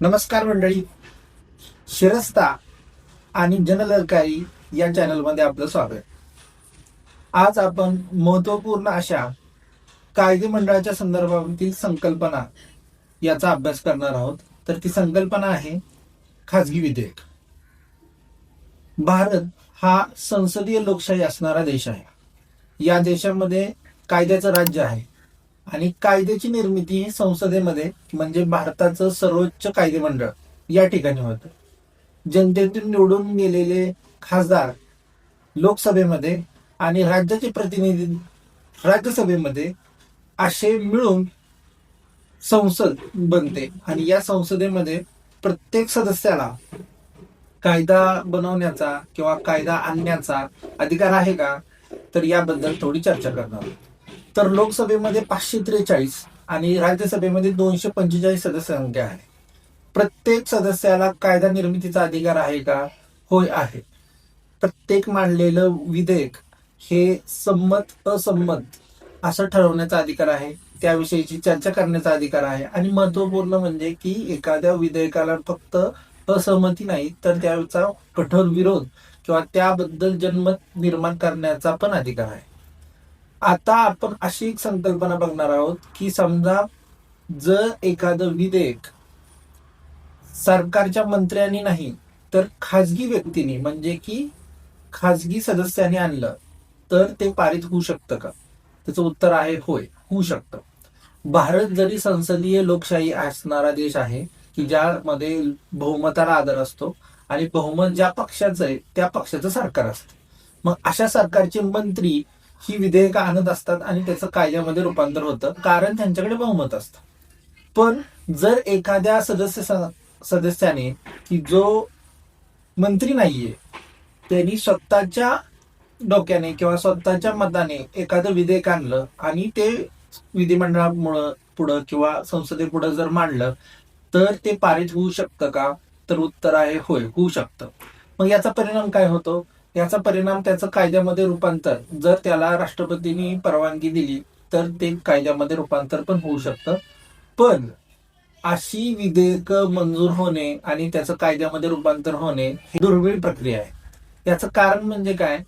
नमस्कार मंडळी. शिरस्ता आणि जनलरकारी या चॅनलमध्ये आपलं स्वागत. आज आपण महत्त्वपूर्ण अशा कायदे मंडळाच्या संदर्भातील संकल्पना याचा अभ्यास करणार आहोत. तर ती संकल्पना आहे खाजगी विधेयक. भारत हा संसदीय लोकशाही असणारा देश आहे. या देशामध्ये कायद्याचं राज्य आहे. आणि कायद्याची निर्मिती ही संसदेमध्ये म्हणजे भारताचं सर्वोच्च कायदेमंडळ या ठिकाणी होतं. जनतेतून निवडून गेलेले खासदार लोकसभेमध्ये आणि राज्याचे प्रतिनिधी राज्यसभेमध्ये असे मिळून संसद बनते. आणि या संसदेमध्ये प्रत्येक सदस्याला कायदा बनवण्याचा किंवा कायदा आणण्याचा अधिकार आहे का? तर याबद्दल थोडी चर्चा करणार आहोत. तर लोकसभेमध्ये पाचशे त्रेचाळीस आणि राज्यसभेमध्ये दोनशे पंचेचाळीस सदस्य संख्या आहे. प्रत्येक सदस्याला कायदा निर्मितीचा अधिकार आहे का? होय आहे. प्रत्येक मांडलेलं विधेयक हे संमत असंमत असं ठरवण्याचा अधिकार आहे. त्याविषयीची चर्चा करण्याचा अधिकार आहे. आणि महत्त्वपूर्ण म्हणजे की एखाद्या विधेयकाला फक्त असहमती नाही तर त्याचा कठोर विरोध किंवा त्याबद्दल जनमत निर्माण करण्याचा पण अधिकार आहे. आता आपण अशी एक संकल्पना बघणार आहोत की समजा जर एखादं विधेयक सरकारच्या मंत्र्यांनी नाही तर खाजगी व्यक्तीने म्हणजे की खाजगी सदस्याने आणलं तर ते पारित होऊ शकतं का? त्याचं उत्तर आहे होय होऊ शकतं. भारत जरी संसदीय लोकशाही असणारा देश आहे की ज्यामध्ये बहुमताला आदर असतो आणि बहुमत ज्या पक्षाचं आहे त्या पक्षाचं सरकार असतं. मग अशा सरकारचे मंत्री ही विधेयकं आणत असतात आणि त्याचं कायद्यामध्ये रूपांतर होतं. कारण त्यांच्याकडे बहुमत असतं. पण जर एखाद्या सदस्य सदस्याने की जो मंत्री नाहीये त्यांनी स्वतःच्या डोक्याने किंवा स्वतःच्या मताने एखादं विधेयक आणलं आणि ते विधिमंडळामुळं पुढं किंवा संसदेपुढं जर मांडलं तर ते पारित होऊ शकतं का? तर उत्तर आहे होय होऊ शकतं. मग याचा परिणाम काय होतो? याचा परिणाम त्याचं कायद्यामध्ये रूपांतर. जर त्याला राष्ट्रपतींनी परवानगी दिली तर ते कायद्यामध्ये रूपांतर पण होऊ शकतं. पण अशी विधेयक मंजूर होणे आणि त्याचं कायद्यामध्ये रूपांतर होणे ही दुर्मिळ प्रक्रिया आहे. याचं कारण म्हणजे काय?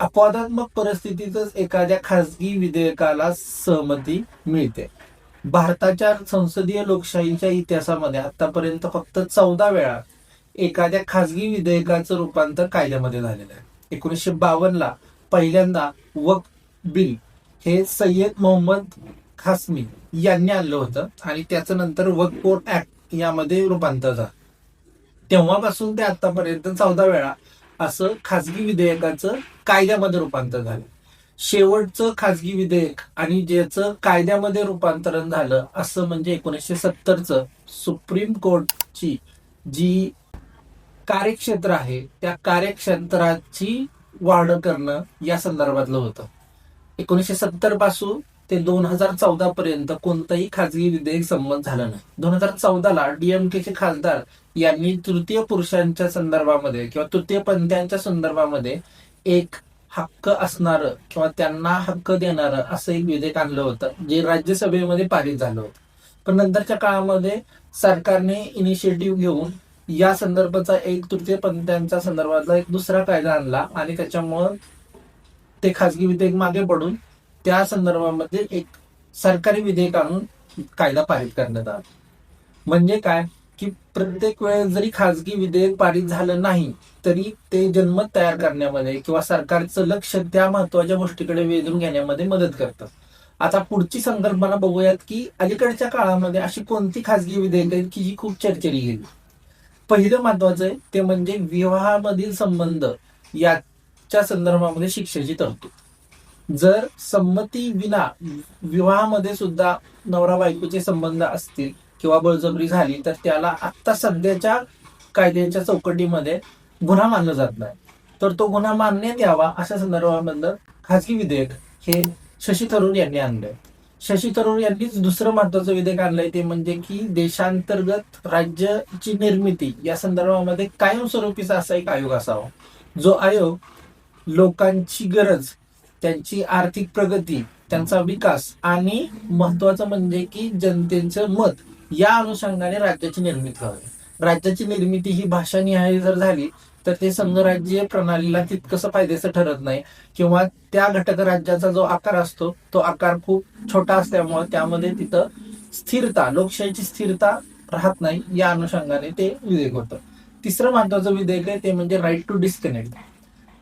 अपवादात्मक परिस्थितीतच एखाद्या खासगी विधेयकाला सहमती मिळते. भारताच्या संसदीय लोकशाहीच्या इतिहासामध्ये आतापर्यंत फक्त चौदा वेळा एखाद्या खासगी विधेयकाचं रूपांतर कायद्यामध्ये झालेलं आहे. एकोणीसशे बावन्नला पहिल्यांदा वक बिल हे सय्यद मोहम्मद खासमी यांनी आणलं होतं आणि त्याचं नंतर वक कोर्ट ऍक्ट यामध्ये रूपांतर झालं. तेव्हापासून ते आतापर्यंत चौदा वेळा असं खासगी विधेयकाचं कायद्यामध्ये रूपांतर झालं. शेवटचं खासगी विधेयक आणि ज्याचं कायद्यामध्ये रूपांतरण झालं असं म्हणजे एकोणीसशे सत्तरचं सुप्रीम कोर्टची जी कार्यक्षेत्र आहे त्या कार्यक्षेत्राची वाढ करणं या संदर्भातलं होतं. एकोणीसशे सत्तरपासून ते दोन हजार चौदा पर्यंत कोणताही खाजगी विधेयक संमत झालं नाही. दोन हजार चौदाला डीएमकेचे खासदार यांनी तृतीय पुरुषांच्या संदर्भामध्ये किंवा तृतीय पंथ्यांच्या संदर्भामध्ये एक हक्क असणार किंवा त्यांना हक्क देणारं असं एक विधेयक आणलं होतं जे राज्यसभेमध्ये पारित झालं होतं. पण नंतरच्या काळामध्ये सरकारने इनिशिएटिव्ह घेऊन या संदर्भाचा एक तृतीय पंथ्यांच्या संदर्भातला एक दुसरा कायदा आणला आणि त्याच्यामुळं ते खासगी विधेयक मागे पडून त्या संदर्भामध्ये एक सरकारी विधेयक आणून कायदा पारित करण्यात आला. म्हणजे काय? की प्रत्येक वेळेस जरी खासगी विधेयक पारित झालं नाही तरी ते जनमत तयार करण्यामध्ये किंवा सरकारचं लक्ष त्या महत्त्वाच्या गोष्टीकडे वेधून घेण्यामध्ये मदत करतं. आता पुढची संकल्पना बघूयात की अलीकडच्या काळामध्ये अशी कोणती खासगी विधेयक आहेत की जी खूप चर्चेली गेली पहिलं महत्वाचं आहे ते म्हणजे विवाहामधील संबंध. याच्या संदर्भामध्ये शिक्षेची तरतूद. जर संमती विना विवाहामध्ये सुद्धा नवरा बायकोचे संबंध असतील किंवा बळजबरी झाली तर त्याला आत्ता सध्याच्या कायद्याच्या चौकटीमध्ये गुन्हा मानला जात नाही. तर तो गुन्हा मानण्यात यावा अशा संदर्भाबद्दल खाजगी विधेयक हे शशी थरूर यांनी आणलंय. शशी थरूर यांनीच दुसरं महत्वाचं विधेयक आणलंय ते म्हणजे की देशांतर्गत राज्याची निर्मिती या संदर्भामध्ये कायमस्वरूपीचा असा एक आयोग असावा. जो आयोग लोकांची गरज त्यांची आर्थिक प्रगती त्यांचा विकास आणि महत्वाचं म्हणजे की जनतेचं मत या अनुषंगाने राज्याची निर्मिती व्हावी राज्याची निर्मिती ही भाषानिहाय जर झाली तर ते संघराज्य प्रणालीला तितकंसं फायद्याचं ठरत नाही. किंवा त्या घटक राज्याचा जो आकार असतो तो आकार खूप छोटा असल्यामुळे त्यामध्ये तिथं स्थिरता लोकशाहीची स्थिरता राहत नाही या अनुषंगाने ते विधेयक होतं. तिसरं महत्वाचं विधेयक आहे ते म्हणजे राईट टू डिस्कनेक्ट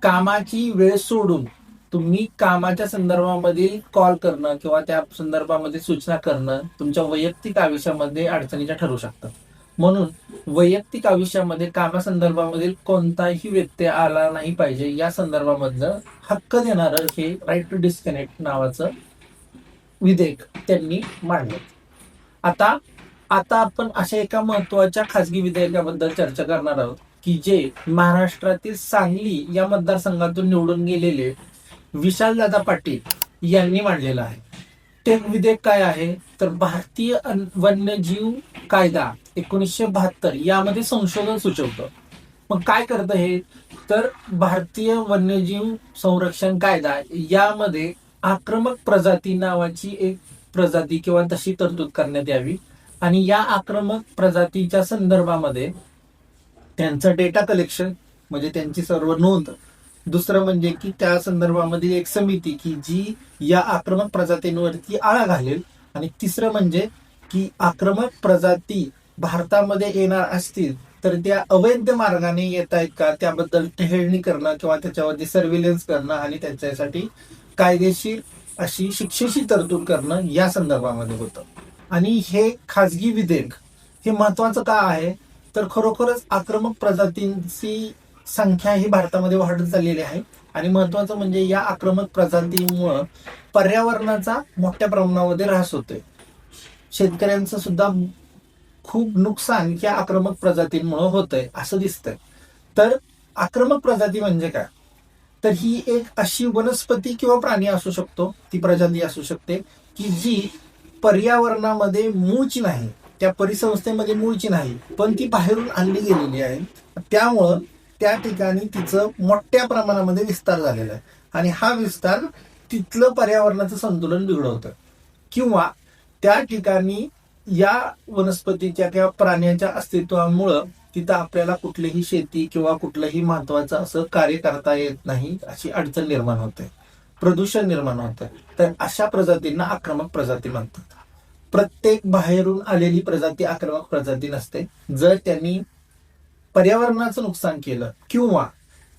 कामाची वेळ सोडून तुम्ही कामाच्या संदर्भामधील कॉल करणं किंवा त्या संदर्भामध्ये सूचना करणं तुमच्या वैयक्तिक आयुष्यामध्ये अडचणीच्या ठरू शकतात म्हणून वैयक्तिक आयुष्यामध्ये कामासंदर्भामधील कोणताही व्यत्यय आला नाही पाहिजे. या संदर्भामधलं हक्क देणारं हे राईट टू डिस्कनेक्ट नावाचं विधेयक त्यांनी मांडलं. आता आता आपण अशा एका महत्त्वाच्या खासगी विधेयकाबद्दल चर्चा करणार आहोत की जे महाराष्ट्रातील सांगली या मतदारसंघातून निवडून गेलेले विशालदादा पाटील यांनी मांडलेलं आहे. टेक विधेयक काय आहे? तर भारतीय वन्यजीव कायदा एकोणीसशे बहात्तर यामध्ये संशोधन सुचवतं. मग काय करतं हे? तर भारतीय वन्यजीव संरक्षण कायदा यामध्ये आक्रमक प्रजाती नावाची एक प्रजाती किंवा तशी तरतूद करण्यात यावी. आणि या आक्रमक प्रजातीच्या संदर्भामध्ये त्यांचं डेटा कलेक्शन म्हणजे त्यांची सर्व नोंद दुसरं म्हणजे की त्या संदर्भामध्ये एक समिती की जी या आक्रमक प्रजातींवरती आळा घालेल. आणि तिसरं म्हणजे की आक्रमक प्रजाती भारतामध्ये येणार असतील तर त्या अवैध मार्गाने येत आहेत का? त्याबद्दल टेहळणी करणं किंवा त्याच्यावरती सर्व्हिलन्स करणं आणि त्याच्यासाठी कायदेशीर अशी शिक्षेची तरतूद करणं या संदर्भामध्ये होतं. आणि हे खाजगी विधेयक हे महत्वाचं का आहे? तर खरोखरच आक्रमक प्रजातींची संख्या ही भारतामध्ये वाढत चाललेली आहे. आणि महत्वाचं म्हणजे या आक्रमक प्रजातीमुळं पर्यावरणाचा मोठ्या प्रमाणामध्ये ऱ्हास होतोय. शेतकऱ्यांचं सुद्धा खूप नुकसान या आक्रमक प्रजातींमुळे होतंय असं दिसतंय. तर आक्रमक प्रजाती म्हणजे काय? तर ही एक अशी वनस्पती किंवा प्राणी असू शकतो ती प्रजाती असू शकते की जी पर्यावरणामध्ये मूळची नाही त्या परिसंस्थेमध्ये मूळची नाही पण ती बाहेरून आणली गेलेली आहे. त्यामुळं त्या ठिकाणी तिचं मोठ्या प्रमाणामध्ये विस्तार झालेला आहे. आणि हा विस्तार तिथलं पर्यावरणाचं संतुलन बिघडवतं किंवा त्या ठिकाणी या वनस्पतीच्या किंवा प्राण्याच्या अस्तित्वामुळं तिथं आपल्याला कुठलीही शेती किंवा कुठलंही महत्वाचं असं कार्य करता येत नाही अशी अडचण निर्माण होते. प्रदूषण निर्माण होतं. तर अशा प्रजातींना आक्रमक प्रजाती म्हणतात. प्रत्येक बाहेरून आलेली प्रजाती आक्रमक प्रजाती नसते. जर त्यांनी पर्यावरणाचं नुकसान केलं किंवा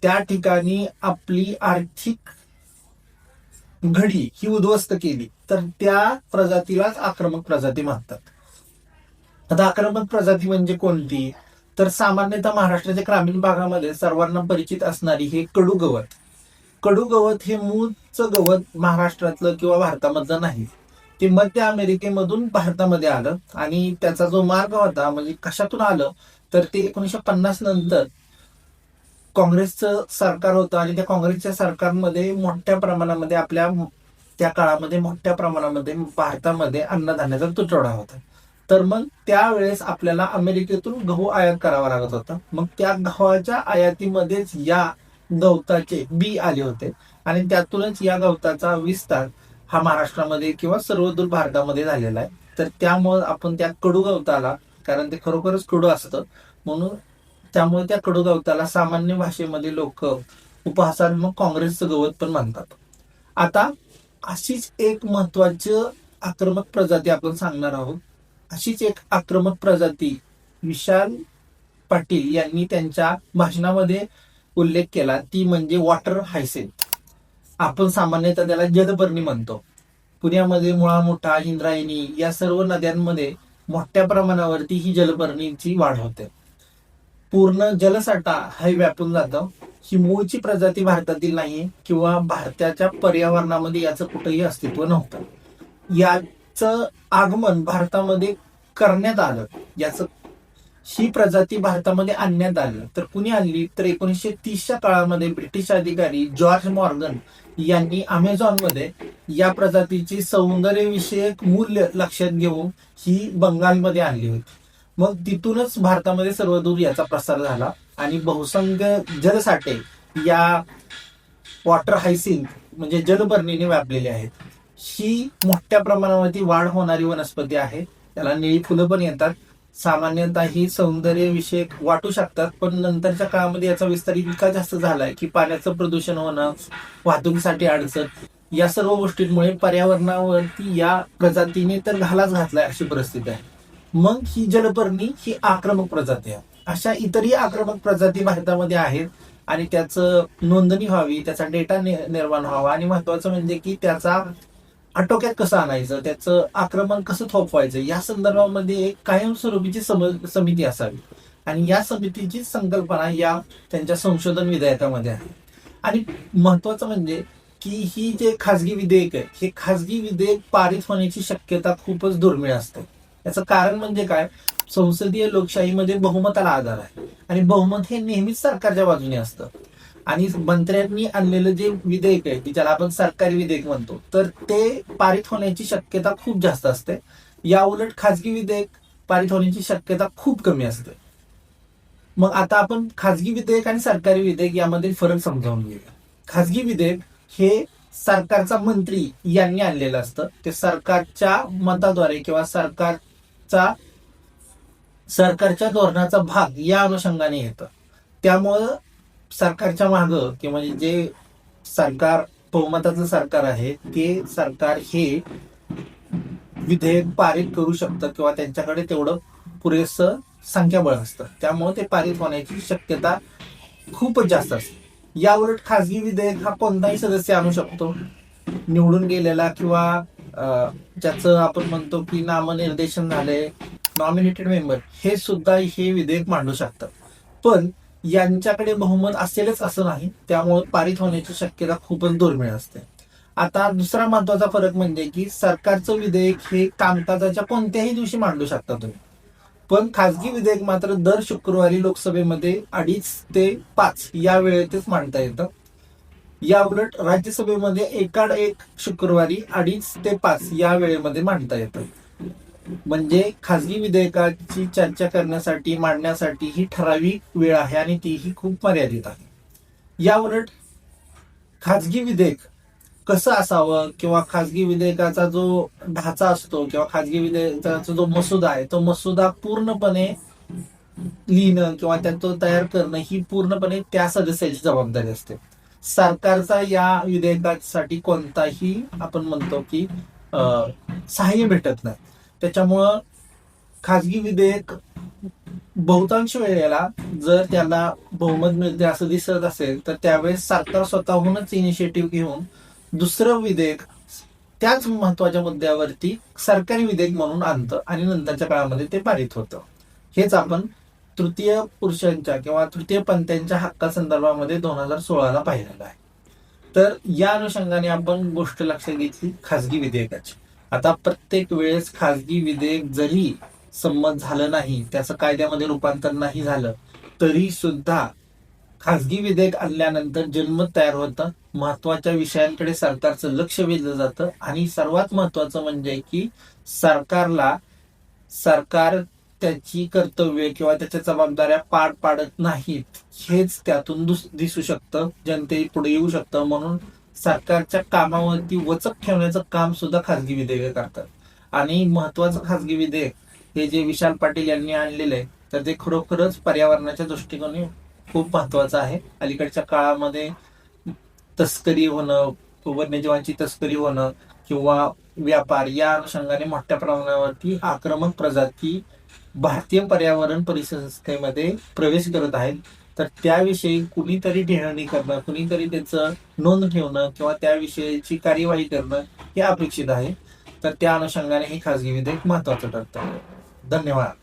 त्या ठिकाणी आपली आर्थिक घडी ही उद्ध्वस्त केली तर त्या प्रजातीलाच आक्रमक प्रजाती म्हणतात. आता आक्रमक प्रजाती म्हणजे कोणती? तर सामान्यतः महाराष्ट्राच्या ग्रामीण भागामध्ये सर्वांना परिचित असणारी हे कडू गवत. कडू गवत हे मूळचं गवत महाराष्ट्रातलं किंवा भारतामधलं नाही. ते मध्य अमेरिकेमधून भारतामध्ये आलं आणि त्याचा जो मार्ग होता म्हणजे कशातून आलं? तर ते एकोणीसशे पन्नास नंतर काँग्रेसचं सरकार होतं आणि त्या काँग्रेसच्या सरकारमध्ये मोठ्या प्रमाणामध्ये आपल्या त्या काळामध्ये मोठ्या प्रमाणामध्ये भारतामध्ये अन्नधान्याचा तुटवडा होता. तर मग त्यावेळेस आपल्याला अमेरिकेतून गहू आयात करावा लागत होता. मग त्या गव्हाच्या आयातीमध्येच या गवताचे बी आले होते आणि त्यातूनच या गवताचा विस्तार हा महाराष्ट्रामध्ये किंवा सर्वदूर भारतामध्ये झालेला आहे. तर त्यामुळे आपण त्या कडू गवताला कारण ते खरोखरच कडू असतं. म्हणून त्यामुळे त्या कडू गवताला सामान्य भाषेमध्ये लोक उपहासात्मक काँग्रेसचं गवत पण म्हणतात. आता अशीच एक महत्वाची आक्रमक प्रजाती आपण सांगणार आहोत. अशीच एक आक्रमक प्रजाती विशाल पाटील यांनी त्यांच्या भाषणामध्ये उल्लेख केला. ती म्हणजे वॉटर हायसेंट आपण सामान्यतः त्याला जलपर्णी म्हणतो. पुण्यामध्ये मुळा मोठा इंद्रायणी या सर्व नद्यांमध्ये मोठ्या प्रमाणावरती ही जलपर्णीची वाढ होते. पूर्ण जलसाठा हा व्यापून जातं. ही मूळची प्रजाती भारतातील नाही किंवा भारताच्या पर्यावरणामध्ये याचं कुठंही अस्तित्व नव्हतं. याचं आगमन भारतामध्ये करण्यात आलं. याचं ही प्रजाती भारतामध्ये आणण्यात आली. तर कुणी आणली? तर एकोणीसशे तीसच्या काळामध्ये ब्रिटिश अधिकारी जॉर्ज मॉर्गन यांनी अमेझॉनमध्ये या प्रजातीची सौंदर्यविषयक मूल्य लक्षात घेऊन ही बंगालमध्ये आणली होती. मग तिथूनच भारतामध्ये सर्वदूर याचा प्रसार झाला आणि बहुसंख्य जलसाठे या वॉटर हायसिंग म्हणजे जलपर्णीने व्यापलेले आहेत. ही मोठ्या प्रमाणावरती वाढ होणारी वनस्पती आहे. त्याला निळी फुलं पण येतात. सामान्यतः ही सौंदर्यविषयक वाटू शकतात पण नंतरच्या काळामध्ये याचा विस्तार इतका जास्त झालाय की पाण्याचं प्रदूषण होणं वाहतुकीसाठी अडचण या सर्व गोष्टींमुळे पर्यावरणावरती या प्रजातीने तर घालाच घातलाय अशी परिस्थिती आहे. मग ही जलपर्णी ही आक्रमक प्रजाती आहे. अशा इतरही आक्रमक प्रजाती भारतामध्ये आहेत आणि त्याचं नोंदणी व्हावी त्याचा डेटा निर्माण व्हावा आणि महत्वाचं म्हणजे की त्याचा आटोक्यात कसं आणायचं? त्याचं आक्रमण कसं थोपवायचं? या संदर्भामध्ये एक कायमस्वरूपीची सम- समिती असावी. आणि या समितीची संकल्पना या त्यांच्या संशोधन विधेयकामध्ये आहे. आणि महत्वाचं म्हणजे की ही जे खाजगी विधेयक आहे हे खाजगी विधेयक पारित होण्याची शक्यता खूपच दुर्मिळ असते. याचं कारण म्हणजे काय? संसदीय लोकशाहीमध्ये बहुमताला आधार आहे. आणि बहुमत हे नेहमीच सरकारच्या बाजूने असतं. आणि मंत्र्यांनी आणलेलं जे विधेयक आहे की ज्याला आपण सरकारी विधेयक म्हणतो तर ते पारित होण्याची शक्यता खूप जास्त असते. या उलट खाजगी विधेयक पारित होण्याची शक्यता खूप कमी असते. मग आता आपण खाजगी विधेयक आणि सरकारी विधेयक यामध्ये फरक समजावून घेऊया. खाजगी विधेयक हे सरकारचा मंत्री यांनी आणलेलं असतं. ते सरकारच्या मताद्वारे किंवा सरकारचा सरकारच्या धोरणाचा भाग या अनुषंगाने येतं. त्यामुळं सरकारच्या माग किंवा जे सरकार बहुमताचं सरकार आहे ते सरकार हे विधेयक पारित करू शकतं किंवा त्यांच्याकडे तेवढं पुरेसं संख्याबळ असतं. त्यामुळे ते पारित होण्याची शक्यता खूपच जास्त असते. या उलट खासगी विधेयक हा कोणताही सदस्य आणू शकतो. निवडून गेलेला किंवा ज्याचं आपण म्हणतो की नामनिर्देशन झाले नॉमिनेटेड मेंबर हे सुद्धा हे विधेयक मांडू शकतात पण यांच्याकडे बहुमत असेलच असं नाही. त्यामुळे पारित होण्याची शक्यता खूपच दुर्मिळ असते. आता दुसरा महत्त्वाचा फरक म्हणजे की सरकारचं विधेयक हे कामकाजाच्या कोणत्याही दिवशी मांडू शकता तुम्ही. पण खासगी विधेयक मात्र दर शुक्रवारी लोकसभेमध्ये अडीच ते पाच या वेळेतच मांडता येतं. या उलट राज्यसभेमध्ये एकाड एक शुक्रवारी अडीच ते पाच या वेळेमध्ये मांडता येतं. म्हणजे खासगी विधेयकाची चर्चा करण्यासाठी मांडण्यासाठी ही ठराविक वेळ आहे आणि तीही खूप मर्यादित आहे. या उलट खाजगी विधेयक कसं असावं किंवा खाजगी विधेयकाचा जो ढाचा असतो किंवा खाजगी विधेयकाचा जो मसुदा आहे तो मसुदा पूर्णपणे लिहिणं किंवा त्याचं तयार करणं ही पूर्णपणे त्या सदस्याची जबाबदारी असते. सरकारचा या विधेयकासाठी कोणताही आपण म्हणतो की सहाय्य भेटत नाही. त्याच्यामुळं खाजगी विधेयक बहुतांश वेळेला जर त्याला बहुमत मिळते असं दिसत असेल तर त्यावेळेस सरकार स्वतःहूनच इनिशिएटिव्ह घेऊन दुसरं विधेयक त्याच महत्त्वाच्या मुद्द्यावरती सरकारी विधेयक म्हणून आणतं आणि नंतरच्या काळामध्ये ते पारित होतं. हेच आपण तृतीय पुरुषांच्या किंवा तृतीय पंथ्यांच्या हक्कासंदर्भामध्ये दोन हजार सोळाला पाहिलेलं आहे. तर या अनुषंगाने आपण गोष्ट लक्षात घेतली खाजगी विधेयकाची. आता प्रत्येक वेळेस खासगी विधेयक जरी संमत झालं नाही त्याचं कायद्यामध्ये रूपांतर नाही झालं तरी सुद्धा खासगी विधेयक आणल्यानंतर जनमत तयार होतं. महत्त्वाच्या विषयांकडे सरकारचं लक्ष वेधलं जातं. आणि सर्वात महत्वाचं म्हणजे की सरकारला सरकार त्याची कर्तव्य किंवा त्याच्या जबाबदाऱ्या पार पाडत नाहीत. हेच त्यातून दिसू शकतं. जनते पुढे येऊ शकतं. म्हणून सरकारच्या कामावरती वचक ठेवण्याचं काम सुद्धा खाजगी विधेयक करतात. आणि महत्वाचं खाजगी विधेयक हे जे विशाल पाटील यांनी आणलेलं आहे तर ते खरोखरच पर्यावरणाच्या दृष्टिकोनी खूप महत्वाचं आहे. अलीकडच्या काळामध्ये तस्करी होणं वन्यजीवांची तस्करी होणं किंवा व्यापार या अनुषंगाने मोठ्या प्रमाणावरती आक्रमक प्रजाती भारतीय पर्यावरण परिसंस्थेमध्ये प्रवेश करत आहेत. तर त्याविषयी कुणीतरी टेहळणी करणं कुणीतरी त्याचं नोंद ठेवणं किंवा त्याविषयीची कार्यवाही करणं हे अपेक्षित आहे. तर त्या अनुषंगाने हे खाजगी विधेयक महत्वाचं ठरतं. धन्यवाद.